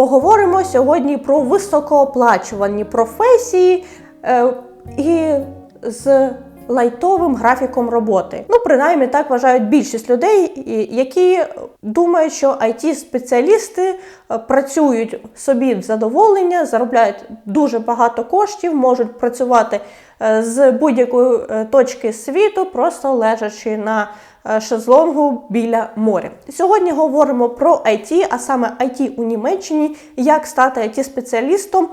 Поговоримо сьогодні про високооплачувані професії е, і з лайтовим графіком роботи. Ну, принаймні, так вважають більшість людей, які думають, що it спеціалісти е, працюють собі в задоволення, заробляють дуже багато коштів, можуть працювати е, з будь-якої е, точки світу, просто лежачи на шезлонгу біля моря. Сьогодні говоримо про IT, а саме IT у Німеччині, як стати it спеціалістом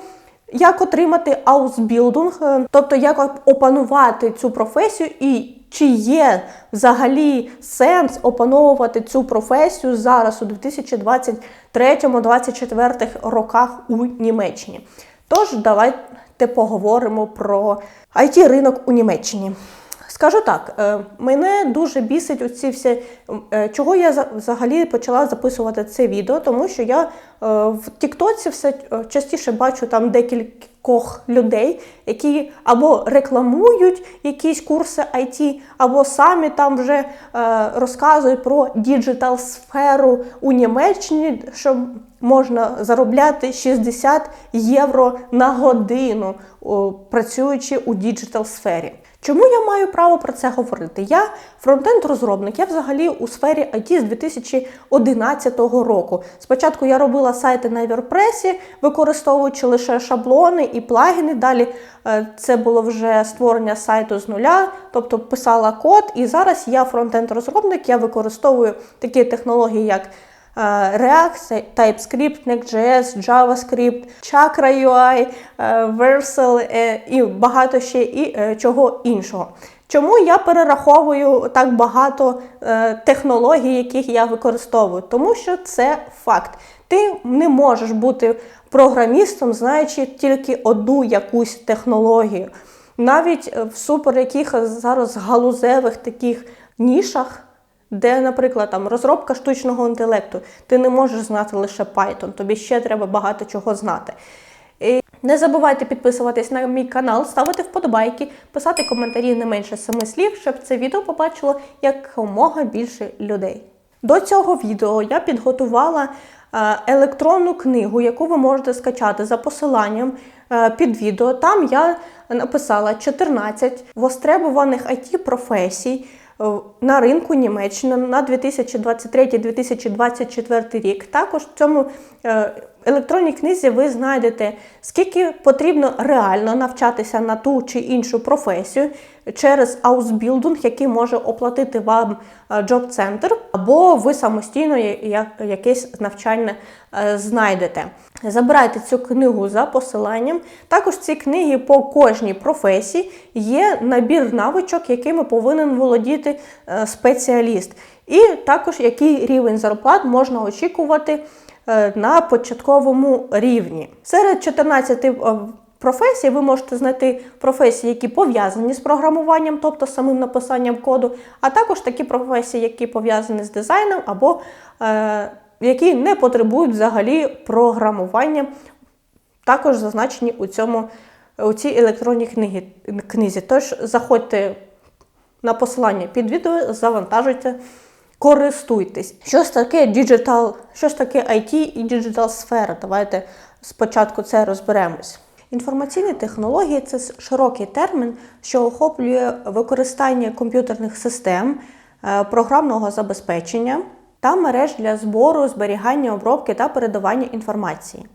як отримати аусбілдинг, е, тобто як опанувати цю професію, і чи є взагалі сенс опановувати цю професію зараз у 2023-2024 роках у Німеччині. Тож давайте поговоримо про it ринок у Німеччині. Скажу так, е, мене дуже бісить оці всі, е, чого я за- взагалі почала записувати це відео, тому що я е, в Тіктоці все частіше бачу там декількох людей, які або рекламують якісь курси IT, або самі там вже розказують про діджитал сферу у Німеччині, що можна заробляти 60 євро на годину, працюючи у діджитал сфері. Чому я маю право про це говорити? Я фронтенд-розробник, я взагалі у сфері IT з 2011 року. Спочатку я робила сайти на WordPress, використовуючи лише шаблони і плагіни. Далі е, це було вже створення сайту з нуля, тобто писала код. І зараз я фронтенд-розробник, я використовую такі технології, як React, TypeScript, Next.js, JavaScript, Chakra UI, е, Vercel е, і багато ще і е, чого іншого. Чому я перераховую так багато технологій, яких я використовую? Тому що це факт. Ти не можеш бути програмістом, знаючи тільки одну якусь технологію. Навіть в супер яких зараз галузевих таких нішах де, наприклад, там розробка штучного інтелекту, ти не можеш знати лише Python, тобі ще треба багато чого знати. І не забувайте підписуватись на мій канал, ставити вподобайки, писати коментарі не менше семи слів, щоб це відео побачило якомога більше людей. До цього відео я підготувала е, електронну книгу, яку ви можете скачати за посиланням е, під відео. Там я написала 14 востребуваних it професій на ринку Німеччини на 2023-2024 рік. Також в цьому е, електронній книзі ви знайдете, скільки потрібно реально навчатися на ту чи іншу професію через аусбілдинг, який може оплатити вам джоб-центр, або ви самостійно якесь навчання е, знайдете. Забирайте цю книгу за посиланням. Також в цій книгі по кожній професії є набір навичок, якими повинен володіти е, спеціаліст. І також який рівень зарплат можна очікувати на початковому рівні. Серед 14 е, професій ви можете знайти професії, які пов'язані з програмуванням, тобто самим написанням коду, а також такі професії, які пов'язані з дизайном або е, які не потребують взагалі програмування, також зазначені у цьому у цій електронній книгі, книзі. Тож заходьте на посилання під відео, завантажуйте, користуйтесь. Що ж таке діджитал, що ж таке IT і діджитал сфера? Давайте спочатку це розберемось. Інформаційні технології це широкий термін, що охоплює використання комп'ютерних систем, е, програмного забезпечення та мереж для збору, зберігання, обробки та передавання інформації.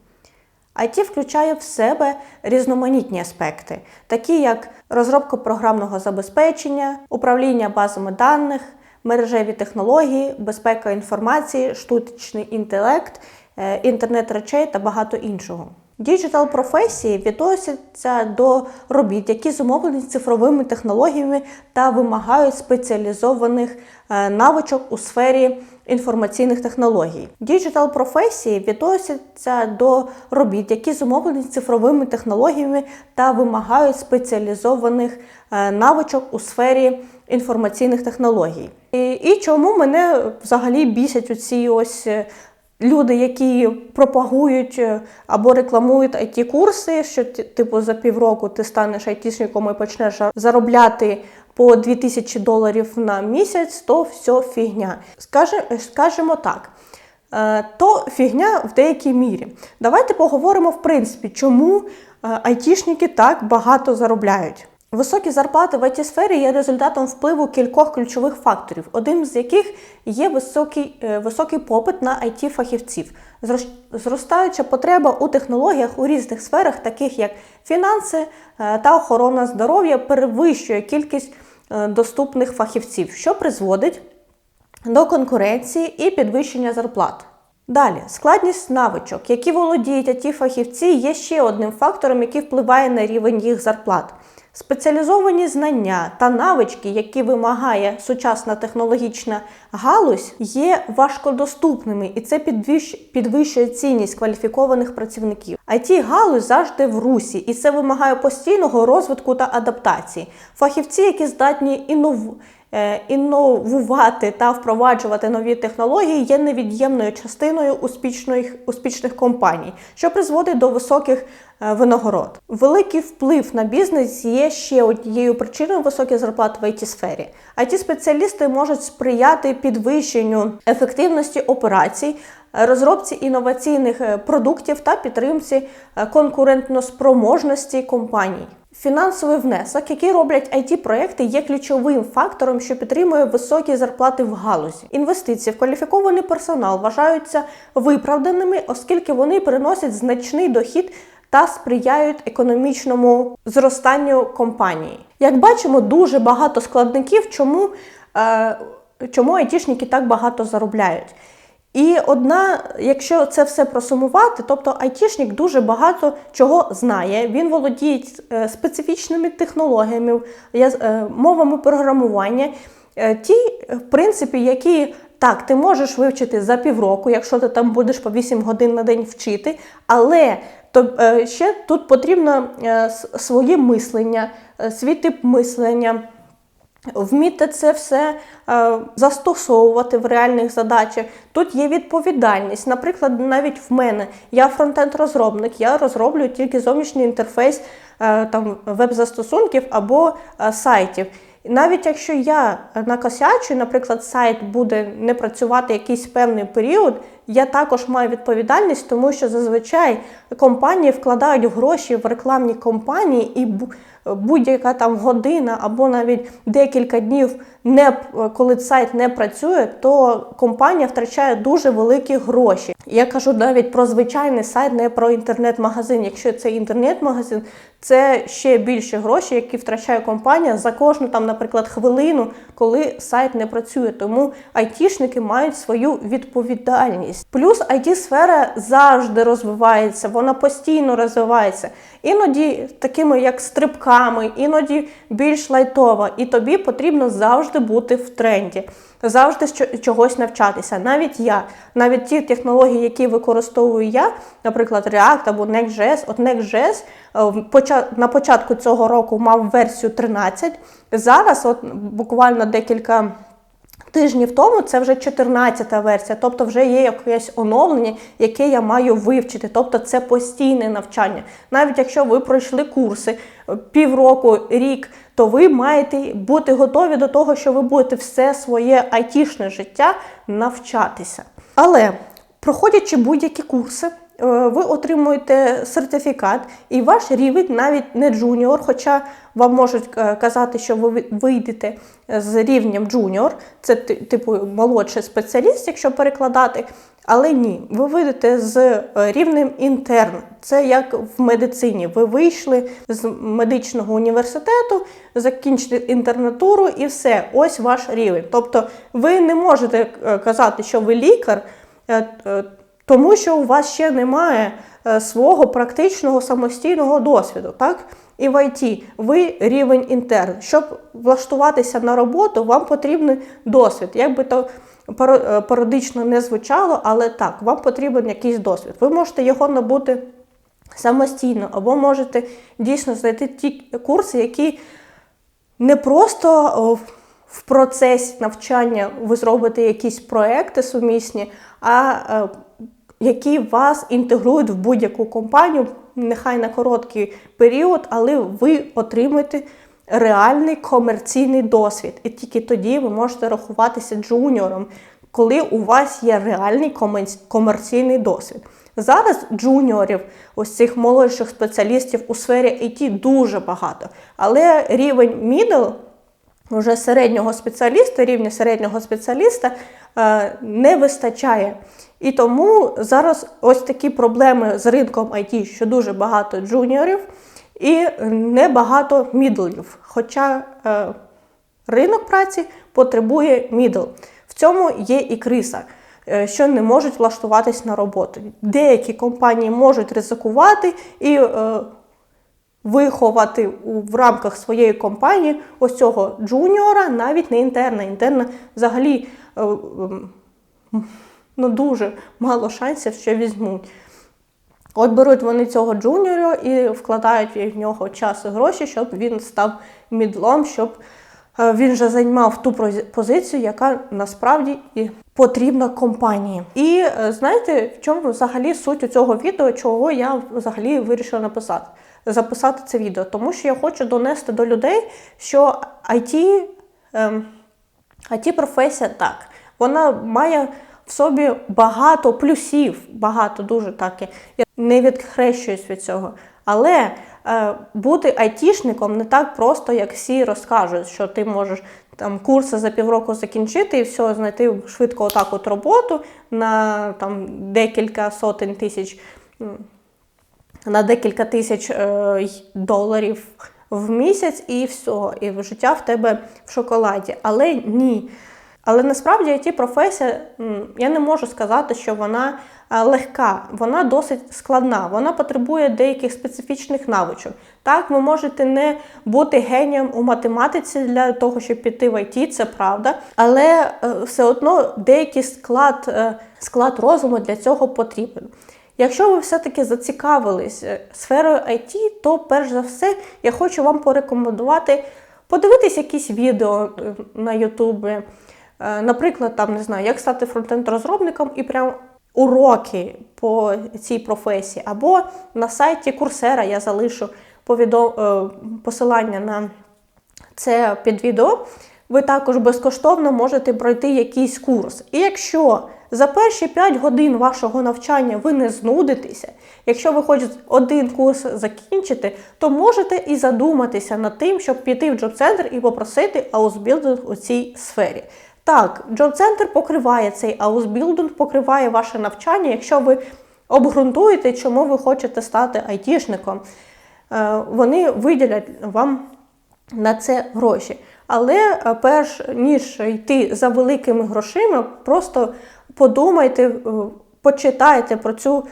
IT включає в себе різноманітні аспекти, такі як розробка програмного забезпечення, управління базами даних, мережеві технології, безпека інформації, штучний інтелект, е, інтернет речей та багато іншого. Діджитал професії відносяться до робіт, які зумовлені цифровими технологіями та вимагають спеціалізованих е, навичок у сфері інформаційних технологій. Діджитал професії відносяться до робіт, які зумовлені цифровими технологіями та вимагають спеціалізованих е, навичок у сфері інформаційних технологій. І, і чому мене взагалі бісять оці ось е, люди, які пропагують е, або рекламують it курси що типу за півроку ти станеш айтішником і почнеш заробляти по 2000 доларів на місяць, то все фігня. Скаже, скажімо так. е, то фігня в деякій мірі. Давайте поговоримо, в принципі, чому е, айтішники так багато заробляють. Високі зарплати в it сфері є результатом впливу кількох ключових факторів, один з яких є високий, е, високий попит на it фахівців зростаюча потреба у технологіях у різних сферах, таких як фінанси е, та охорона здоров'я, перевищує кількість е, доступних фахівців, що призводить до конкуренції і підвищення зарплат. Далі, складність навичок, які володіють it фахівці, є ще одним фактором, який впливає на рівень їх зарплат. Спеціалізовані знання та навички, які вимагає сучасна технологічна галузь, є важкодоступними, і це підвищ- підвищує цінність кваліфікованих працівників. it галузь завжди в русі, і це вимагає постійного розвитку та адаптації. Фахівці, які здатні іннов... е, інновувати та впроваджувати нові технології, є невід'ємною частиною успішних, успішних компаній, що призводить до високих е, винагород. Великий вплив на бізнес є ще однією причиною високих зарплат в it сфері. it спеціалісти можуть сприяти підвищенню ефективності операцій, розробці інноваційних е, продуктів та підтримці конкурентноспроможності компаній. Фінансовий внесок, який роблять it проекти є ключовим фактором, що підтримує високі зарплати в галузі. Інвестиції в кваліфікований персонал вважаються виправданими, оскільки вони приносять значний дохід та сприяють економічному зростанню компанії. Як бачимо, дуже багато складників, чому, е, чому айтішники так багато заробляють. І одна, якщо це все просумувати, тобто айтішник дуже багато чого знає. Він володіє е, специфічними технологіями, е, мовами програмування. Е, Ті, в принципі, які так, ти можеш вивчити за півроку, якщо ти там будеш по 8 годин на день вчити, але то ще тут потрібно своє мислення, свій тип мислення. Вміти це все е, застосовувати в реальних задачах. Тут є відповідальність. Наприклад, навіть в мене я фронтенд-розробник, я розроблюю тільки зовнішній інтерфейс е, там, веб-застосунків або е, сайтів. Навіть якщо я накосячу, наприклад, сайт буде не працювати якийсь певний період, я також маю відповідальність, тому що зазвичай компанії вкладають гроші в рекламні кампанії і бу- будь-яка там година або навіть декілька днів, не коли сайт не працює, то компанія втрачає дуже великі гроші. Я кажу навіть про звичайний сайт, не про інтернет-магазин. Якщо це інтернет-магазин, це ще більше гроші, які втрачає компанія за кожну там, наприклад, хвилину, коли сайт не працює. Тому айтішники мають свою відповідальність. Плюс it сфера завжди розвивається, вона постійно розвивається. Іноді такими як стрибками, іноді більш лайтова. І тобі потрібно завжди бути в тренді, завжди чогось навчатися. Навіть я, навіть ті технології, які використовую я, наприклад, React або Next.js, от Next.js е, на початку цього року мав версію 13. Зараз, от буквально декілька. Тижнів тому це вже 14-та версія, тобто вже є якесь оновлення, яке я маю вивчити. Тобто це постійне навчання. Навіть якщо ви пройшли курси е, півроку, рік, то ви маєте бути готові до того, що ви будете все своє айтішне життя навчатися. Але проходячи будь-які курси, ви отримуєте сертифікат, і ваш рівень навіть не джуніор, хоча вам можуть е, казати, що ви ви- вийдете з рівнем джуніор, це типу молодший спеціаліст, якщо перекладати. Але ні, ви вийдете з е, рівнем інтерн. Це як в медицині. Ви вийшли з медичного університету, закінчили інтернатуру і все, ось ваш рівень. Тобто ви не можете е, казати, що ви лікар. Тому що у вас ще немає е, свого практичного самостійного досвіду, так? І в ІТ ви рівень інтерн. Щоб влаштуватися на роботу, вам потрібен досвід. Як би то е, пародично не звучало, але так, вам потрібен якийсь досвід. Ви можете його набути самостійно, або можете дійсно знайти ті курси, які не просто в процесі навчання ви зробите якісь проекти сумісні, а е, які вас інтегрують в будь-яку компанію, нехай на короткий період, але ви отримаєте реальний комерційний досвід. І тільки тоді ви можете рахуватися джуніором. коли у вас є реальний комерційний досвід. Зараз джуніорів, ось цих молодших спеціалістів у сфері IT дуже багато, але рівень middle, вже середнього спеціаліста, рівня середнього спеціаліста е, не вистачає. І тому зараз ось такі проблеми з ринком IT, що дуже багато джуніорів і небагато мідлів. Хоча е, ринок праці потребує мідл. В цьому є і криса, е, що не можуть влаштуватись на роботу. Деякі компанії можуть ризикувати і виховати в рамках своєї компанії ось цього джуніора, навіть не інтерна. Інтерна взагалі е, м, ну, дуже мало шансів, що візьмуть. От беруть вони цього джуніора і вкладають в нього час і гроші, щоб він став мідлом, щоб е, він вже займав ту позицію, яка насправді і потрібна компанії. І е, знаєте, в чому взагалі суть у цього відео, чого я взагалі вирішила написати, записати це відео? Тому що я хочу донести до людей, що IT, ем, it професія так, вона має в собі багато плюсів, багато дуже так. Я не відхрещуюсь від цього. Але е, бути айтішником не так просто, як всі розкажуть, що ти можеш там курси за півроку закінчити і все, знайти швидко отак от роботу на там декілька сотень тисяч. На декілька тисяч е, доларів в місяць, і все, і життя в тебе в шоколаді. Але ні. Але насправді it професія, я не можу сказати, що вона е, легка, вона досить складна, вона потребує деяких специфічних навичок. Так, ви можете не бути генієм у математиці для того, щоб піти в IT, це правда, але е, все одно деякий склад, склад розуму для цього потрібен. Якщо ви все-таки зацікавились е, сферою IT, то перш за все я хочу вам порекомендувати подивитись якісь відео е, на Ютубі. Е, Наприклад, там не знаю, як стати фронтенд-розробником і прям уроки по цій професії. Або на сайті Курсера я залишу повідом... посилання на це під відео. Ви також безкоштовно можете пройти якийсь курс. І якщо за перші 5 годин вашого навчання ви не знудитеся, якщо ви хоч один курс закінчите, то можете і задуматися над тим, щоб піти в джоб-центр і попросити аусбілдинг у цій сфері. Так, джоб-центр покриває цей аусбілдинг, покриває ваше навчання, якщо ви обґрунтуєте, чому ви хочете стати айтішником. Е, Вони виділять вам на це гроші. Але е, перш ніж йти за великими грошима, просто подумайте, е, почитайте про цю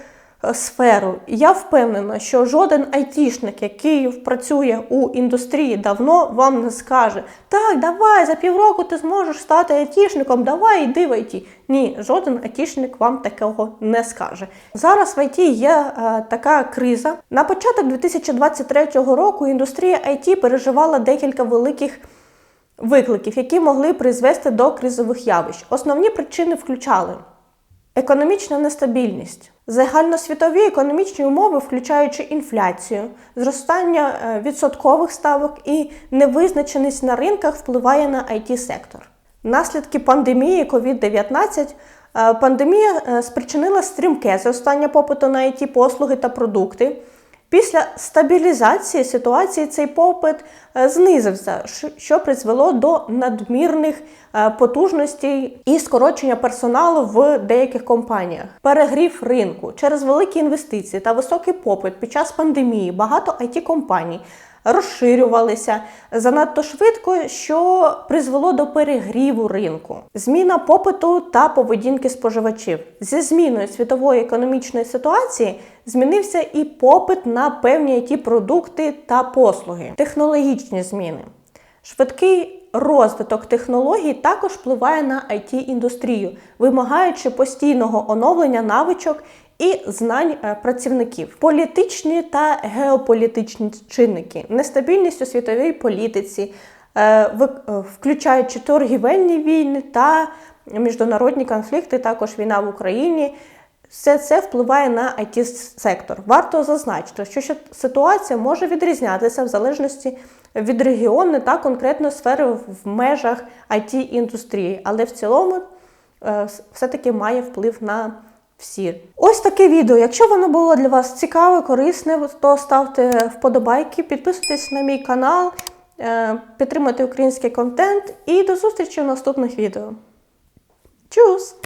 е, сферу. Я впевнена, що жоден айтішник, який працює у індустрії давно, вам не скаже: так, давай, за півроку ти зможеш стати айтішником, давай йди в ІТ. Ні, жоден айтішник вам такого не скаже. Зараз в ІТ є е, така криза. На початок 2023 року індустрія ІТ переживала декілька великих викликів, які могли призвести до кризових явищ. Основні причини включали економічна нестабільність, загальносвітові економічні умови, включаючи інфляцію, зростання е, відсоткових ставок і невизначеність на ринках впливає на it сектор Наслідки пандемії COVID-19 е, пандемія е, спричинила стрімке зростання попиту на it послуги та продукти. Після стабілізації ситуації цей попит е, знизився, що призвело до надмірних е, потужностей і скорочення персоналу в деяких компаніях. Перегрів ринку через великі інвестиції та високий попит під час пандемії багато it компаній розширювалися занадто швидко, що призвело до перегріву ринку. Зміна попиту та поведінки споживачів зі зміною світової економічної ситуації змінився і попит на певні it продукти та послуги, технологічні зміни. Швидкий розвиток технологій також впливає на it індустрію вимагаючи постійного оновлення навичок і знань е, працівників. Політичні та геополітичні чинники, нестабільність у світовій політиці, е, е, включаючи торгівельні війни та міжнародні конфлікти, також війна в Україні. Все це впливає на it сектор Варто зазначити, що ситуація може відрізнятися в залежності від регіону та конкретної сфери в межах it індустрії але в цілому все-таки має вплив на всі. Ось таке відео. Якщо воно було для вас цікаве, корисне, то ставте вподобайки, підписуйтесь на мій канал, е, підтримуйте український контент і до зустрічі в наступних відео. Чус!